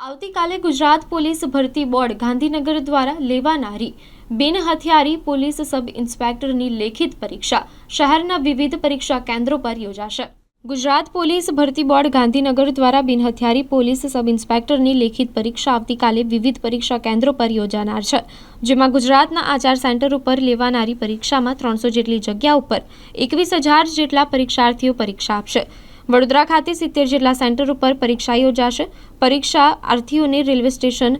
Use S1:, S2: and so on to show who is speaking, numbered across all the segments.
S1: આવતીકાલે ગુજરાત પોલીસ ભરતી બોર્ડ ગાંધીનગર દ્વારા લેવાનારી બિન હથિયારી પોલીસ સબ ઇન્સ્પેક્ટરની લેખિત પરીક્ષા શહેરના વિવિધ પરીક્ષા કેન્દ્રો પર યોજાશે. ગુજરાત પોલીસ ભરતી બોર્ડ ગાંધીનગર દ્વારા બિન હથિયારી પોલીસ સબ ઇન્સ્પેક્ટરની લેખિત પરીક્ષા આવતીકાલે વિવિધ પરીક્ષા કેન્દ્રો પર યોજાનાર છે, જેમાં ગુજરાતના આચાર સેન્ટર ઉપર લેવાનારી પરીક્ષામાં ત્રણસો જેટલી જગ્યા ઉપર એકવીસ હજાર જેટલા પરીક્ષાર્થીઓ પરીક્ષા આપશે. વડોદરા ખાતે સિત્તેર જેટલા સેન્ટર ઉપર પરીક્ષા યોજાશે. પરીક્ષાર્થીઓને રેલવે સ્ટેશન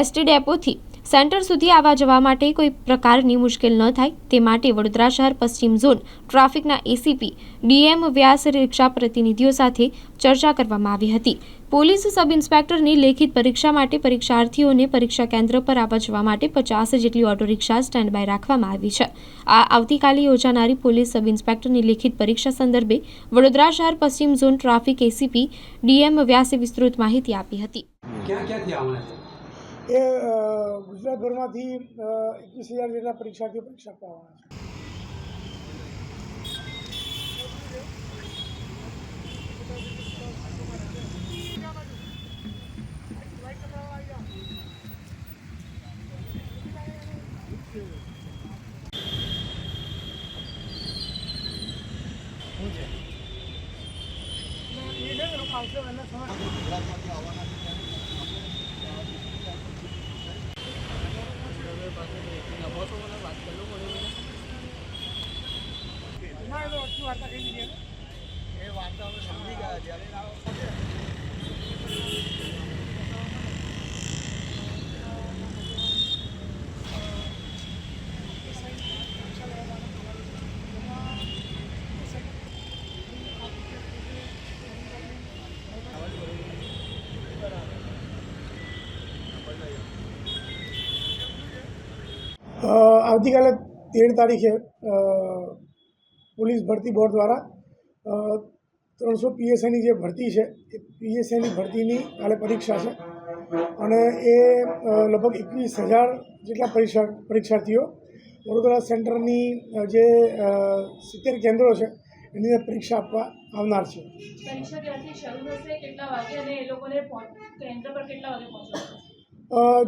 S1: એસટી ડેપોથી સેન્ટર સુધી આવવા જવા માટે કોઈ પ્રકારની મુશ્કેલ ન થાય. તે માટે વડોદરા શહેર પશ્ચિમ ઝોન ટ્રાફિકના એસીપી ડીએમ વ્યાસ રિક્ષા પ્રતિનિધિઓ સાથે ચર્ચા કરવામાં આવી હતી. પોલીસ સબ ઇન્સ્પેક્ટરની લેખિત પરીક્ષા માટે પરીક્ષાર્થીઓને પરીક્ષા કેન્દ્ર પર આવવા જવા માટે પચાસ જેટલી ઓટો રિક્ષા સ્ટેન્ડ બાય રાખવામાં આવી છે. આ આવતીકાલે યોજાનારી પોલીસ સબ ઇન્સ્પેક્ટરની લેખિત પરીક્ષા સંદર્ભે વડોદરા શહેર પશ્ચિમ ઝોન ટ્રાફિક એસીપી ડીએમ વ્યાસે વિસ્તૃત માહિતી આપી હતી.
S2: ક્યાં ક્યાંથી આવવાના છે?
S3: એ અ, ગુજરાતભરમાંથી એકવીસ હજાર જેટલા પરીક્ષાર્થીઓ પરીક્ષા આપવા આવવાના છે. ના, એ તો વાર્તા કહી દીધી એને. અ, આવતીકાલે તેર તારીખે અ, પોલીસ ભરતી બોર્ડ દ્વારા ત્રણસો પીએસઆઈની જે ભરતી છે એ પીએસઆઈની ભરતીની કાલે પરીક્ષા છે. અને એ લગભગ એકવીસ હજાર જેટલા પરીક્ષા પરીક્ષાર્થીઓ વડોદરા સેન્ટરની જે સિત્તેર કેન્દ્રો છે એની અંદર પરીક્ષા આપવા આવનાર છે.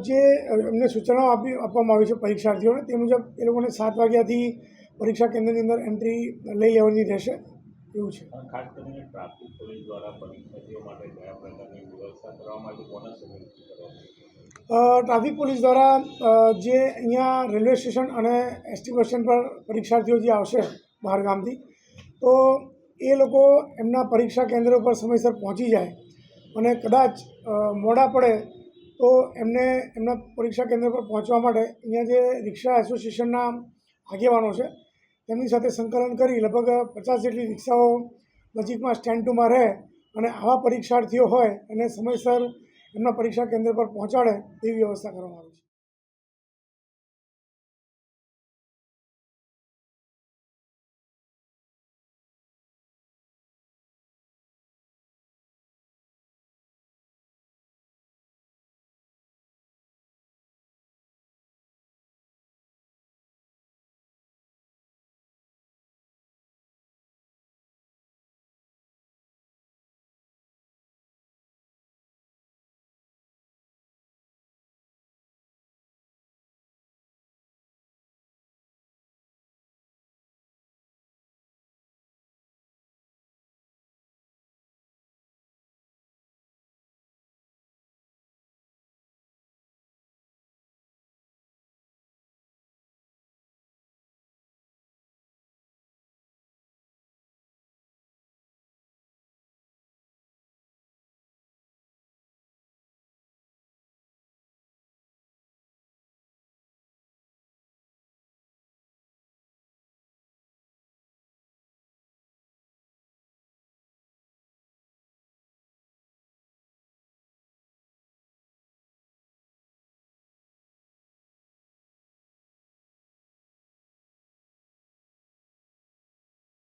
S3: જે એમને સૂચનાઓ આપી આપવામાં આવી છે પરીક્ષાર્થીઓને તે મુજબ એ લોકોને સાત વાગ્યાથી પરીક્ષા કેન્દ્રની અંદર એન્ટ્રી લઈ લેવાની રહેશે એવું છે.
S4: ખાસ કરીને ટ્રાફિક પોલીસ દ્વારા પરીક્ષાર્થીઓ માટે કયા પ્રકારની વ્યવસ્થા કોના
S3: ટ્રાફિક પોલીસ દ્વારા જે અહીંયા રેલવે સ્ટેશન અને એસટી બસ સ્ટેન્ડ પર પરીક્ષાર્થીઓ જે આવશે બહાર ગામથી તો એ લોકો એમના પરીક્ષા કેન્દ્ર ઉપર સમયસર પહોંચી જાય અને કદાચ મોડા પડે તો એમને એમના પરીક્ષા કેન્દ્ર પર પહોંચવા માટે અહીંયા જે રિક્ષા એસોસિએશનના આગેવાનો છે તેમની સાથે સંકલન કરી લગભગ પચાસ જેટલી રિક્ષાઓ નજીકમાં સ્ટેન્ડ ટુમાં રહે અને આવા પરીક્ષાર્થીઓ હોય એને સમયસર એમના પરીક્ષા કેન્દ્ર પર પહોંચાડે તેવી વ્યવસ્થા કરવામાં આવી છે.